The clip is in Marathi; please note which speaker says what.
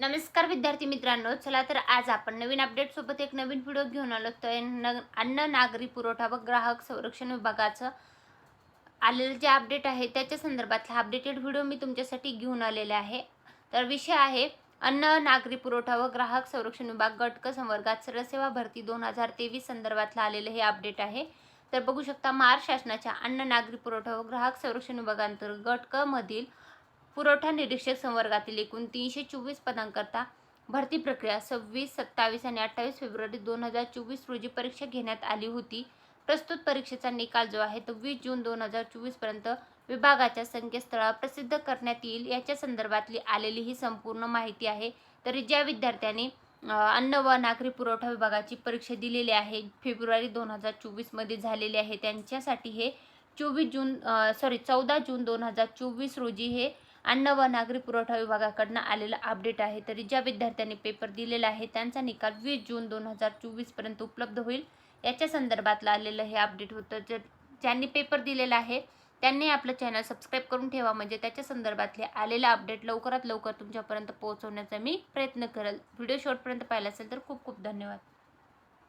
Speaker 1: नमस्कार विद्यार्थी मित्रांनो चला तर आज आपण नवीन अपडेट सोबत एक नवीन व्हिडिओ घेऊन आलो. तर न अन्न नागरी पुरवठा व ग्राहक संरक्षण विभागाचं आलेलं जे अपडेट आहे त्याच्या संदर्भातला अपडेटेड व्हिडिओ मी तुमच्यासाठी घेऊन आलेले आहे. तर विषय आहे अन्न नागरी पुरवठा व ग्राहक संरक्षण विभाग गटक संवर्गात सरसेवा भरती दोन हजार तेवीस संदर्भातलं आलेलं हे अपडेट आहे. तर बघू शकता महाराष्ट्र शासनाच्या अन्न नागरी पुरवठा व ग्राहक संरक्षण विभागांतर्गत गटकमधील पुरवठा निरीक्षक संवर्गातील एकूण तीनशे चोवीस पदांकरता भरती प्रक्रिया सव्वीस सत्तावीस आणि अठ्ठावीस फेब्रुवारी दोन हजार चोवीस रोजी परीक्षा घेण्यात आली होती. प्रस्तुत परीक्षेचा निकाल जो आहे तो वीस जून दोन हजार चोवीसपर्यंत विभागाच्या संकेतस्थळावर प्रसिद्ध करण्यात येईल. याच्या संदर्भातली आलेली ही संपूर्ण माहिती आहे. तरी ज्या विद्यार्थ्यांनी अन्न व नागरी पुरवठा विभागाची परीक्षा दिलेली आहे फेब्रुवारी दोन हजार चोवीसमध्ये झालेली आहे त्यांच्यासाठी हे चोवीस जून सॉरी चौदा जून दोन हजार चोवीस रोजी हे अन्न व नागरी पुरवठा विभागाकडनं आलेलं अपडेट आहे. तरी ज्या विद्यार्थ्यांनी पेपर दिलेला आहे त्यांचा निकाल वीस जून दोन हजार चोवीसपर्यंत उपलब्ध होईल. याच्या संदर्भातलं आलेलं हे अपडेट होतं. जर ज्यांनी पेपर दिलेला आहे त्यांनी आपलं चॅनल सबस्क्राईब करून ठेवा. म्हणजे त्याच्या संदर्भातले आलेलं अपडेट लवकरात लवकर तुमच्यापर्यंत पोहोचवण्याचा मी प्रयत्न करेल. व्हिडिओ शॉर्टपर्यंत पाहिला असेल तर खूप खूप धन्यवाद.